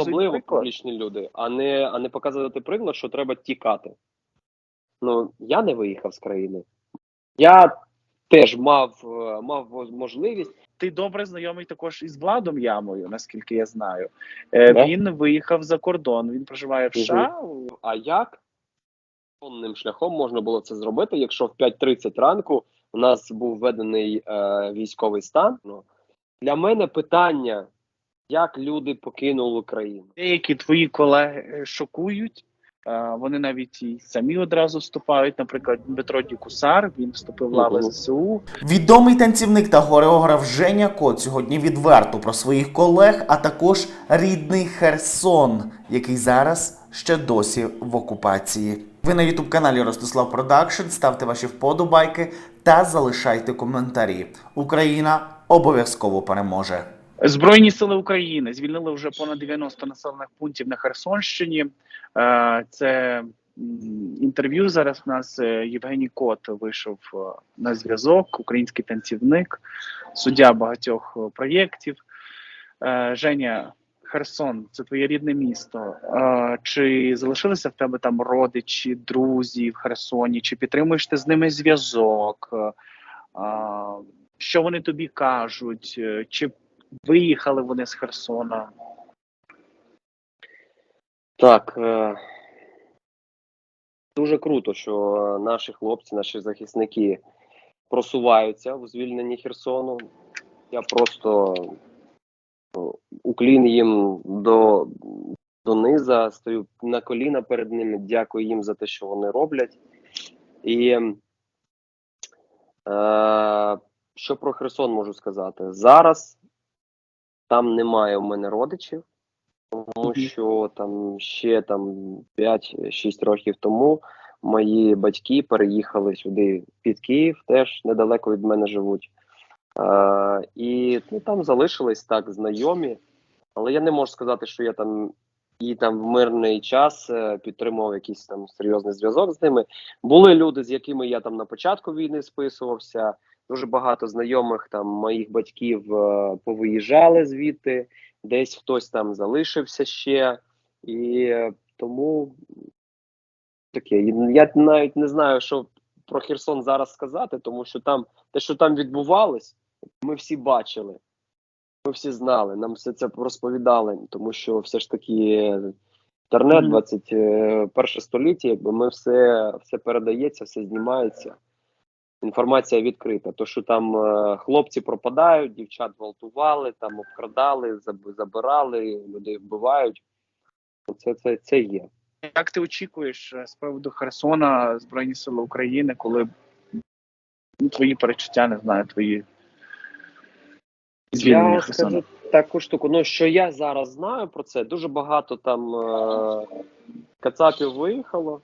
особливо публічні люди, а не, а не показувати приклад, що треба тікати. Ну, я не виїхав з країни. Я теж мав, е, мав можливість. Ти добре знайомий також із Владом Ямою, наскільки я знаю. Е. Він виїхав за кордон. Він проживає в. США. А як конним шляхом можна було це зробити, якщо в 5.30 ранку у нас був введений е, військовий стан? Ну, для мене питання, як люди покинули країну. Деякі твої колеги шокують. Вони навіть і самі одразу вступають. Наприклад, Дмитро Дікусар, він вступив в лави ЗСУ. Відомий танцівник та хореограф Женя Кот сьогодні відверто про своїх колег, а також рідний Херсон, який зараз ще досі в окупації. Ви на ютуб каналі Ростислав Продакшн. Ставте ваші вподобайки та залишайте коментарі. Україна обов'язково переможе. Збройні сили України звільнили вже понад 90 населених пунктів на Херсонщині. Е, Це інтерв'ю зараз. У нас е, Євгеній Кот вийшов е, на зв'язок, український танцівник, суддя багатьох проєктів. Женя, Херсон, це твоє рідне місто. Чи залишилися в тебе там родичі, друзі в Херсоні? Чи підтримуєш ти з ними зв'язок? Що вони тобі кажуть? Чи виїхали вони з Херсона? Так. Е, дуже круто, що наші хлопці, наші захисники просуваються в звільненні Херсону. Я просто ну, уклін їм до, до низа, стою на коліна перед ними, дякую їм за те, що вони роблять. І е, що про Херсон можу сказати? Зараз там немає у мене родичів тому що там ще там 5-6 років тому мої батьки переїхали сюди під Київ, теж недалеко від мене живуть. А, і ну, там залишились так знайомі, але я не можу сказати, що я там і там в мирний час е, підтримував якийсь там серйозний зв'язок з ними. Були люди, з якими я там на початку війни списувався. Дуже багато знайомих там моїх батьків е, повиїжджали звідти десь хтось там залишився ще, і е, тому таке. Я навіть не знаю, що про Херсон зараз сказати, тому що там те, що там відбувалось, ми всі бачили. Ми всі знали, нам все це розповідали, тому що все ж таки інтернет, 21 століття, якби ми все, все передається, все знімається. Інформація відкрита. То, що там е, хлопці пропадають, дівчат гвалтували, там обкрадали, заб- забирали, людей вбивають. Це, це, це є. Як ти очікуєш е, з приводу Херсона, Збройні Сили України, коли ну, твої перечуття, не знаю, твої звільнення Я Херсона? скажу таку штуку. Ну що я зараз знаю про це, дуже багато там е, кацапів виїхало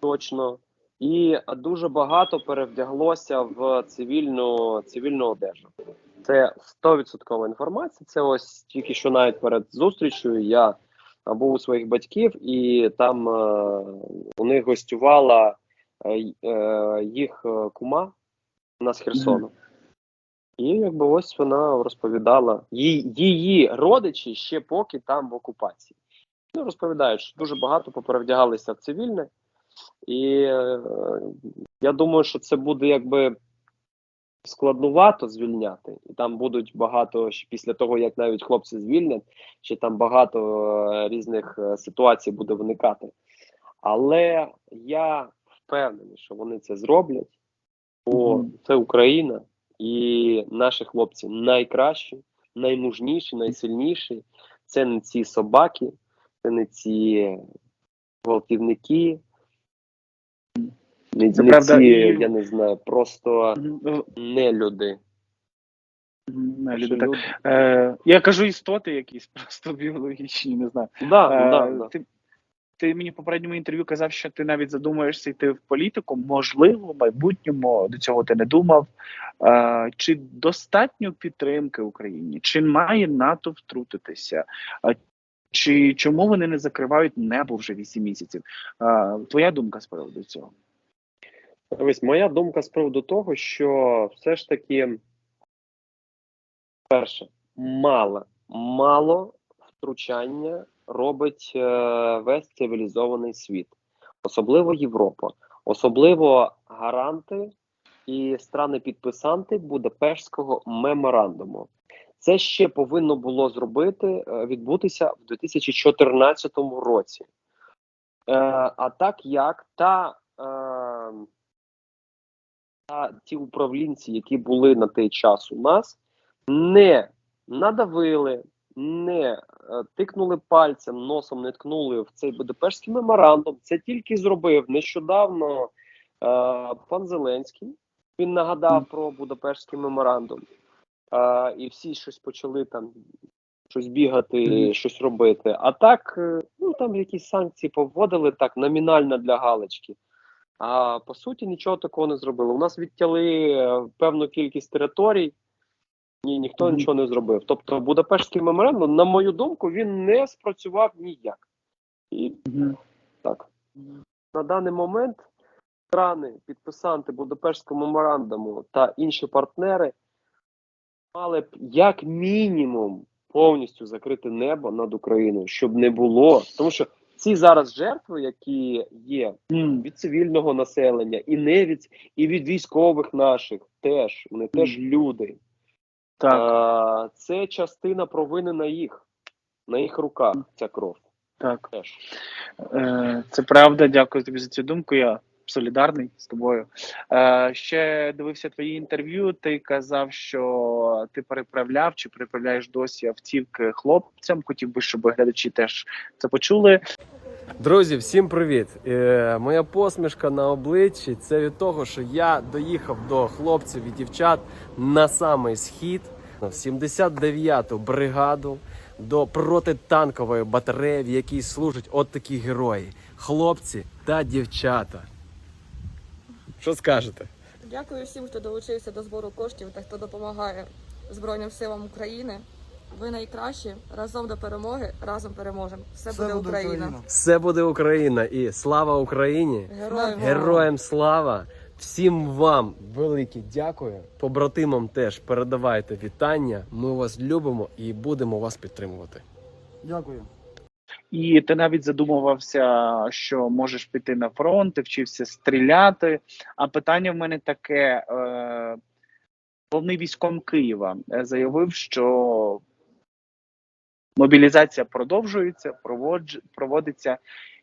точно, і дуже багато перевдяглося в цивільну цивільну одежу. Це 100% інформація. Це ось тільки що навіть перед зустрічю я був у своїх батьків, і там е, у них гостювала е, е, їх е, кума вона з Херсону. І якби ось вона розповідала її, її родичі ще поки там в окупації. Ну, розповідають, що дуже багато поперевдягалися в цивільне, і е, я думаю, що це буде якби складнувато звільняти, і там будуть багато ще після того, як навіть хлопці звільнять, ще там багато е, різних е, ситуацій буде виникати. Але я впевнений, що вони це зроблять, бо це Україна, і наші хлопці найкращі, наймужніші, найсильніші. Це не ці собаки, це не ці гвалтівники, не, Це не правда, ці, і- я не знаю, просто не люди. Не, люди так. люди- Е, я кажу істоти якісь просто біологічні, не знаю. Да, Е, да, да. Ти, ти мені в попередньому інтерв'ю казав, що ти навіть задумуєшся йти в політику. Можливо, в майбутньому до цього ти не думав. Е, чи достатньо підтримки Україні? Чи має НАТО втрутитися? Е, чи чому вони не закривають небо вже 8 місяців? Е, твоя думка з приводу цього? Ось моя думка з приводу того, що все ж таки, перше, мало, мало втручання робить е, весь цивілізований світ, особливо Європа, особливо гаранти і страни-підписанти Будапештського меморандуму. Це ще повинно було зробити е, відбутися в 2014 році. Е, а так як та, та ті управлінці, які були на той час у нас, не надавили, не е, тикнули пальцем, носом не ткнули в цей Будапештський меморандум. Це тільки зробив нещодавно е, пан Зеленський. Він нагадав про Будапештський меморандум. Е, і всі щось почали там щось бігати, щось робити. А так, е, ну там якісь санкції повводили так номінально для галочки. А по суті нічого такого не зробили. У нас відтяли е, певну кількість територій, ні, ніхто нічого не зробив. Тобто Будапештський меморандум, на мою думку, він не спрацював ніяк. І так, на даний момент страни, підписанти Будапештського меморандуму та інші партнери мали б як мінімум повністю закрити небо над Україною, щоб не було. Тому що ці зараз жертви, які є від цивільного населення, і не від і від військових наших, теж вони теж люди. Так. А, це частина провини на їх, на їх руках. Ця кров Так, теж. е, це правда. Дякую тобі за цю думку. Я солідарний з тобою. Е, ще дивився твої інтерв'ю. Ти казав, що ти переправляв чи переправляєш досі автівки хлопцям. Хотів би, щоб глядачі теж це почули. Друзі, всім привіт! Е, моя посмішка на обличчі це від того, що я доїхав до хлопців і дівчат на самий схід, в 79-ту бригаду, до протитанкової батареї, в якій служать от такі герої: хлопці та дівчата. Що скажете? Дякую всім, хто долучився до збору коштів та хто допомагає Збройним силам України. Ви найкращі. Разом до перемоги, разом переможемо. Все, буде, Україна. Все буде Україна і слава Україні! Героям слава! Героям слава! Всім вам велике дякую. Побратимам теж передавайте вітання. Ми вас любимо і будемо вас підтримувати. Дякую. І ти навіть задумувався, що можеш піти на фронт, ти вчився стріляти. А питання в мене таке: е, головний військом Києва е, заявив, що мобілізація продовжується, проводиться,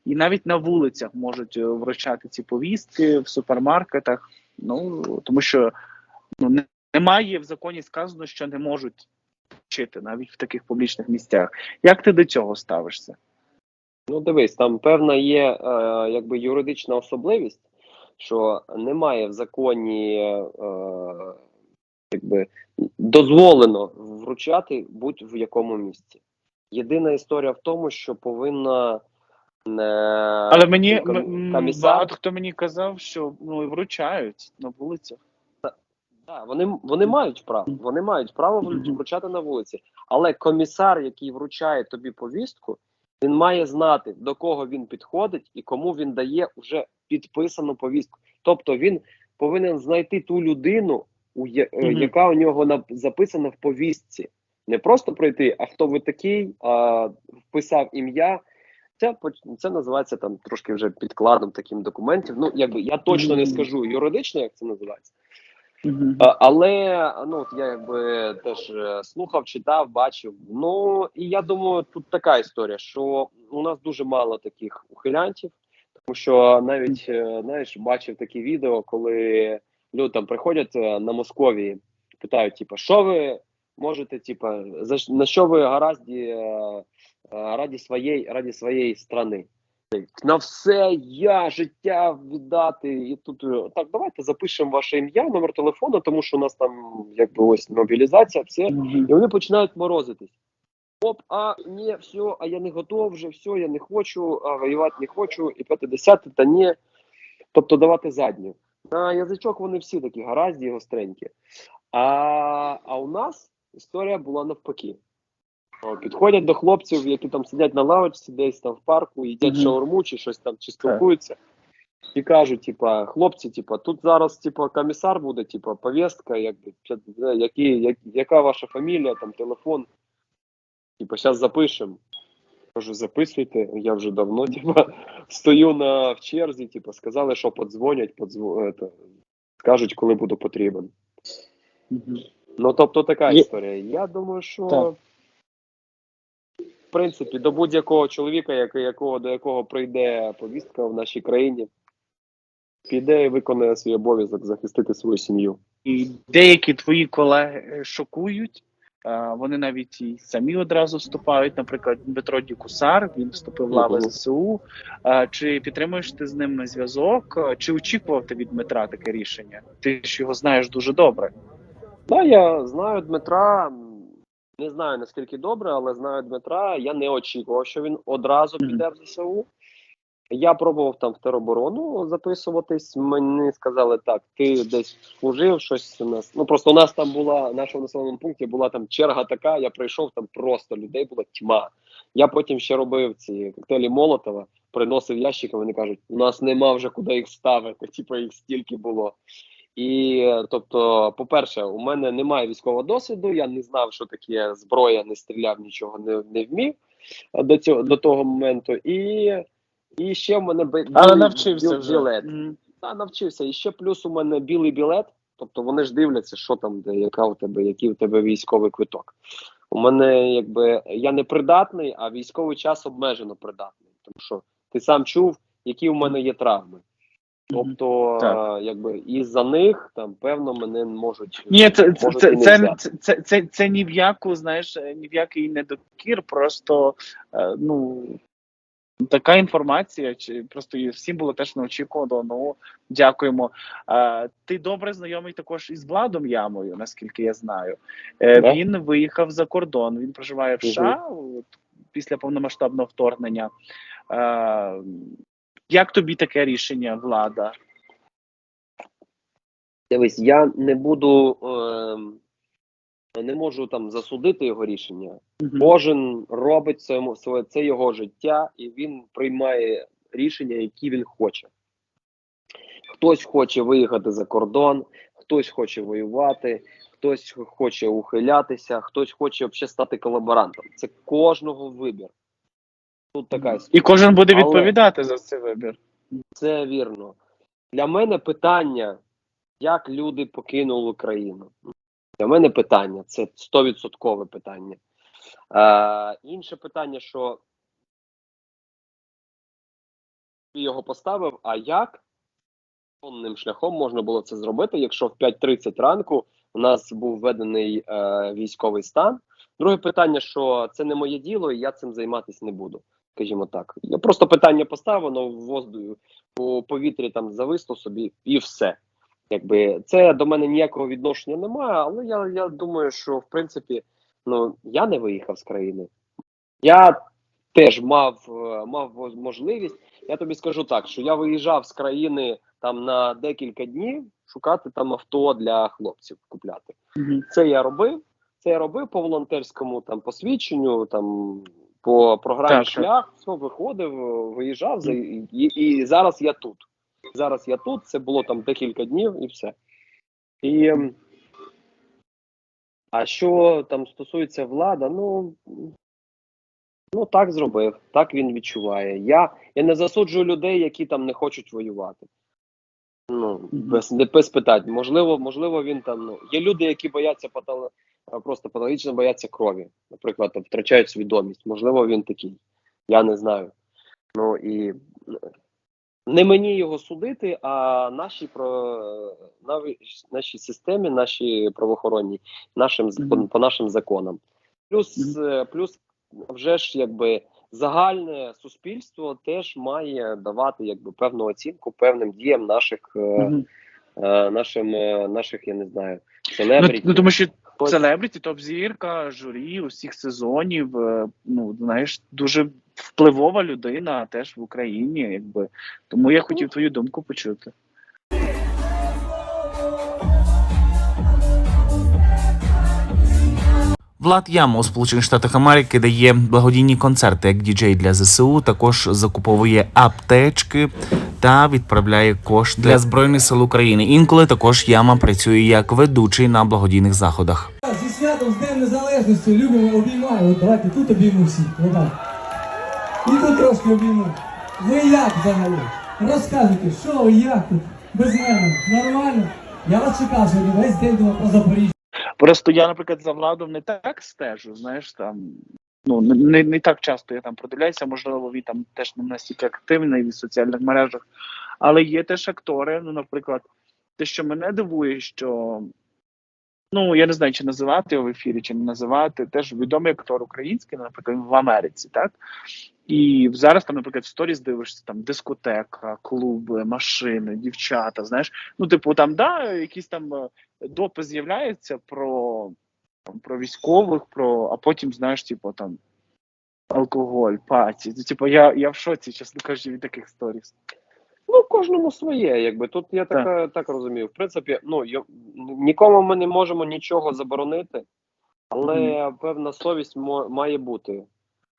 і навіть на вулицях можуть е, вручати ці повістки в супермаркетах. Ну тому що ну, немає в законі сказано, що не можуть вчити навіть в таких публічних місцях. Як ти до цього ставишся? Ну, дивись, там певна є е, якби юридична особливість, що немає в законі е, якби дозволено вручати будь-в якому місці. Єдина історія в тому, що повинна е, Але мені комісар, багато хто мені казав, що ну і вручають на вулицях. Да, вони, вони мають право, вони мають право вручати на вулиці. Але комісар, який вручає тобі повістку, він має знати, до кого він підходить і кому він дає вже підписану повістку. Тобто він повинен знайти ту людину, у я- Мгм. яка у нього на, записана в повістці. Не просто пройти, а хто ви такий, а, вписав ім'я. Це це називається там трошки вже підкладом таким документів. Ну, якби я точно не скажу юридично, як це називається. А, але ну от я якби теж е, слухав, читав, бачив. Ну і я думаю, тут така історія, що у нас дуже мало таких ухилянтів, тому що навіть е, знаєш, бачив такі відео, коли люди там приходять на Московії, питають, типу, що ви можете, типу, за на що ви гаразді раді своєї раді своєї страни. На все я життя віддати. І тут е, так, давайте запишемо ваше ім'я, номер телефону, тому що у нас там якби ось мобілізація, все. І вони починають морозитись. Оп, а ні, все, а я не готов вже, все, я не хочу, а воювати не хочу, і п'яте десяте, та ні. Тобто давати задню. На язичок вони всі такі гаразді і гостренькі. А, а у нас історія була навпаки. Підходять до хлопців, які там сидять на лавочці, десь там в парку, їдять Мгм. шаурму чи щось там, чи спілкуються. І кажуть, типа, хлопці, типа, тут зараз типа комісар буде, типа, повістка, якби, е, які, як, яка ваша фамілія, там, телефон. Типа, зараз запишемо. Кажу, записуйте. Я вже давно типа, стою на в черзі, типа, сказали, що подзвонять, подзво... ето, скажуть, коли буду потрібен. Мгм. Ну, тобто така Є- історія. Я думаю, що Так. Принципі до будь-якого чоловіка, якого, до якого прийде повістка в нашій країні, піде і виконає свій обов'язок захистити свою сім'ю. І деякі твої колеги шокують. Вони навіть і самі одразу вступають. Наприклад, Дмитро Дікусар, він вступив в лави ЗСУ. Чи підтримуєш ти з ним на зв'язок? Чи очікував ти від Дмитра таке рішення? Ти ж його знаєш дуже добре. Да, я знаю Дмитра. Не знаю наскільки добре, але знаю Дмитра. Я не очікував, що він одразу піде в ЗСУ. Я пробував там в тероборону записуватись. Мені сказали, так, ти десь служив, щось у нас. Ну просто у нас там була в нашому населеному пункті була там черга така. Я прийшов, там просто людей була тьма. Я потім ще робив ці коктейлі Молотова, приносив ящики. Вони кажуть, у нас нема вже куди їх ставити. Типу їх стільки було. І тобто, по-перше, у мене немає військового досвіду. Я не знав, що таке зброя, не стріляв, нічого не, не вмів е, до цього до того моменту. І, і ще в мене Але навчився біл- вже. білет. Мгм. Та навчився. І ще плюс у мене білий білет. Тобто вони ж дивляться, що там, де яка у тебе, який у тебе військовий квиток. У мене якби я не придатний, а військовий час обмежено придатний. Тому що ти сам чув, які у мене є травми. Тобто, Так. е, якби і за них там певно мене можуть Ні, це, можуть це, це, це, це, це, це ні в яку, знаєш, е, ні в який недокір, просто е, ну. Така інформація, чи просто і всім було теж неочікувано. Ну дякуємо. Ти добре знайомий також із Владом Ямою, наскільки я знаю. Да. Він виїхав за кордон. Він проживає в. США от, після повномасштабного вторгнення. Як тобі таке рішення, влада? Дивись, я не буду е, не можу там засудити його рішення. Кожен робить своєму своє це його життя, і він приймає рішення, які він хоче. Хтось хоче виїхати за кордон, хтось хоче воювати, хтось хоче ухилятися, хтось хоче взагалі стати колаборантом. Це кожного вибір. Тут така І кожен буде Але- відповідати за цей вибір. Це вірно. Для мене питання, як люди покинули країну. Для мене питання це 100% питання. Е, інше питання, що його поставив, а як законним шляхом можна було це зробити, якщо в 5.30 ранку у нас був введений е, військовий стан. Друге питання, що це не моє діло, і я цим займатися не буду. Скажімо так. Я просто питання поставив, воно в воздухі у повітрі там зависло собі і все. Якби це до мене ніякого відношення немає, але я, я думаю, що в принципі ну я не виїхав з країни. Я теж мав, е, мав можливість. Я тобі скажу так, що я виїжджав з країни там на декілька днів шукати там авто для хлопців купляти. Це я робив. Це я робив по волонтерському там посвідченню, там по програмі Так, шлях, все виходив, виїжджав і, і зараз я тут. Зараз я тут. Це було там декілька днів і все. І, ем, а що там стосується влада, ну, ну так зробив, так він відчуває. Я, я не засуджую людей, які там не хочуть воювати. Ну, без, без питань. Можливо, можливо, він там. Ну, є люди, які бояться патало, а, просто патологічно бояться крові. Наприклад, там, втрачають свідомість. Можливо, він такий. Я не знаю. Ну і не мені його судити, а нашій про нашій системі, нашій правоохоронній, нашим по, по нашим законам. Плюс, е, плюс вже ж якби загальне суспільство теж має давати якби певну оцінку певним діям наших е, е, нашим е, наших, я не знаю, Ну, селебріті. ну тому що Селебріті, топ-зірка, журі усіх сезонів. е, Ну знаєш, дуже впливова людина теж в Україні, якби тому я хотів твою думку почути. Влад Яма у Сполучених Штатах Америки дає благодійні концерти як діджей для ЗСУ. Також закуповує аптечки та відправляє кошти для збройних сил України. Інколи також яма працює як ведучий на благодійних заходах. Зі святом з Днем Незалежності любимо, обіймаємо. От давайте тут обіймемо всіх. Отак. І тут трошки обійму. Ви як взагалі? Розказуйте, що ви, як тут? Без мене? Нормально? Я вас чекав сьогодні, весь день думав про Запоріжжя. Просто я, наприклад, за владом не так стежу, знаєш, там. Ну, не, не так часто я там продивляюся, можливо, він там теж не настільки активний в соціальних мережах. Але є теж актори, ну, наприклад, те, що мене дивує, що ну я не знаю, чи називати його в ефірі, чи не називати, теж відомий актор український, наприклад, в Америці, так? І зараз там, наприклад, в сторіс дивишся там дискотека, клуби, машини, дівчата. Знаєш, ну, типу, там, да, якісь там е, допи з'являються про, там, про військових, про, а потім, знаєш, типу, там алкоголь, паті. Ну, типу, я, я в шоці, чесно кажучи, від таких сторіс. Ну, кожному своє, якби тут я так, так розумію. В принципі, ну йо- нікому ми не можемо нічого заборонити, але певна совість має бути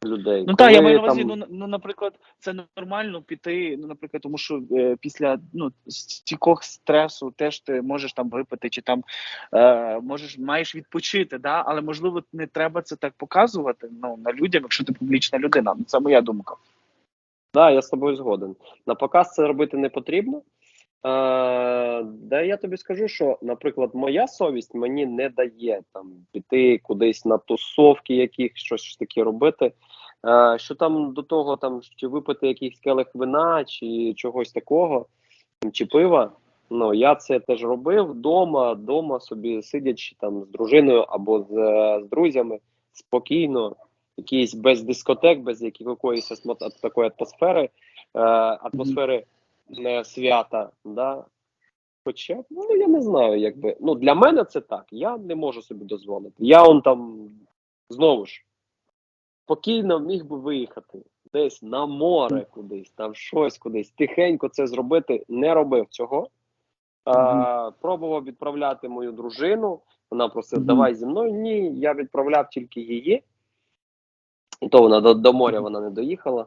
людей. Ну так, я маю на увазі, там- ну, ну, наприклад, це нормально піти, ну, наприклад, тому що е, після ну, стількох стресу теж ти можеш там випити, чи там е, можеш маєш відпочити, да? але можливо не треба це так показувати ну, на людям, якщо ти публічна людина. Ну, Це моя думка. Да, я з тобою згоден. На показ це робити не потрібно. Е, да я тобі скажу, що, наприклад, моя совість мені не дає там піти кудись на тусовки, яких щось таке робити. Е, що там до того, там чи випити якийсь келих вина, чи чогось такого, чи пива. Ну я це теж робив вдома, вдома собі сидячи там з дружиною або з, з друзями спокійно якісь без дискотек, без якоїсь такої атмосфери, е, атмосфери свята. Да? Хоча, ну я не знаю, якби. Ну, для мене це так. Я не можу собі дозволити. Я он там знову ж спокійно міг би виїхати десь на море кудись, там щось кудись, тихенько це зробити, не робив цього. А, пробував відправляти мою дружину. Вона просила, Мгм. давай зі мною. Ні, я відправляв тільки її. І то вона до, до моря вона не доїхала.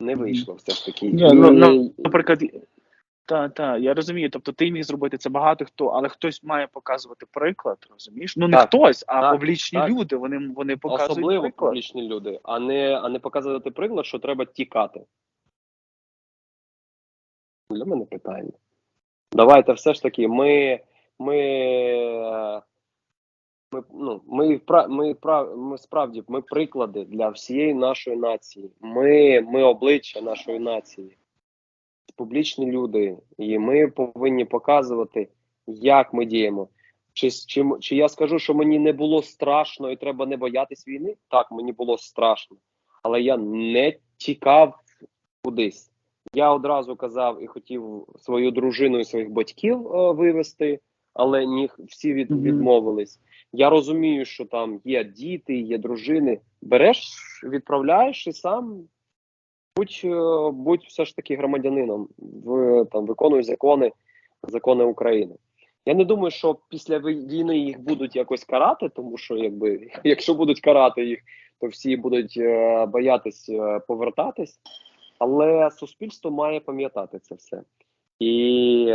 Не вийшло все ж таки. Ні, ну, ну, Наприклад, та, та, я розумію. Тобто ти міг зробити це багато хто, але хтось має показувати приклад, розумієш? Ну не Так, хтось, а так, публічні так. люди. Вони, вони показують Особливо приклад. публічні люди, а не, а не показувати приклад, що треба тікати. Для мене питання. Давайте все ж таки, ми. ми ми, ну, ми, ми, ми справді ми приклади для всієї нашої нації. Ми, ми обличчя нашої нації, публічні люди, і ми повинні показувати, як ми діємо. Чи, чи, чи я скажу, що мені не було страшно і треба не боятись війни? Так, мені було страшно, але я не тікав кудись. Я одразу казав і хотів свою дружину і своїх батьків е, вивезти, але ні, всі від, відмовились. Я розумію, що там є діти, є дружини. Береш, відправляєш і сам будь, е, будь все ж таки громадянином, в, там, виконуй закони, закони України. Я не думаю, що після війни їх будуть якось карати, тому що якби якщо будуть карати їх, то всі будуть е, боятись е, повертатись. Але суспільство має пам'ятати це все. І,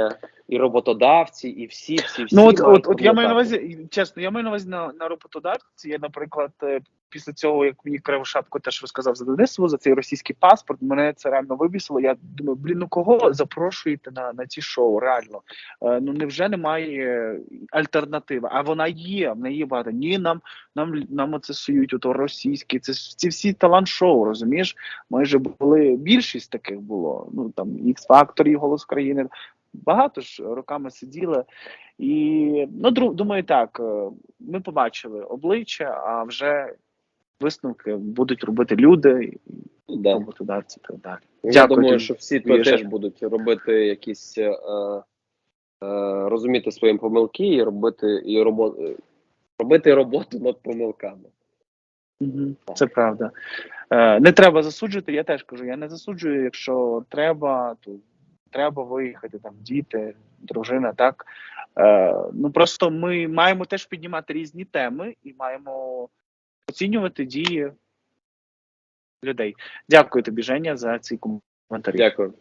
і роботодавці, і всі, всі, всі Ну от, от, от я маю на увазі, чесно, я маю на увазі на, на роботодавці. Я, наприклад, е, після цього, як мені Кривошапко теж розказав за Денисову, за цей російський паспорт, мене це реально вибісило. Я думаю, блін, ну кого запрошуєте на, на ці шоу? Реально. Е, ну невже немає альтернативи? А вона є, в неї багато. Ні, нам нам, нам оце сують, ото російські, це ці всі талант-шоу, розумієш? Майже були більшість таких було. Ну там X-Factor і голос країни. Багато ж роками сиділи. І ну, думаю, так, е, ми побачили обличчя, а вже висновки будуть робити люди, Да. роботодавці і так далі. Я Дякую думаю, що всі теж будуть робити якісь е, е, розуміти свої помилки і робити і робо, робити роботу над помилками. Це правда. Е, не треба засуджувати, я теж кажу, я не засуджую, якщо треба, то треба виїхати, там діти, дружина, так. Е, ну просто ми маємо теж піднімати різні теми і маємо оцінювати дії людей. Дякую тобі, Женя, за ці коментарі. Дякую.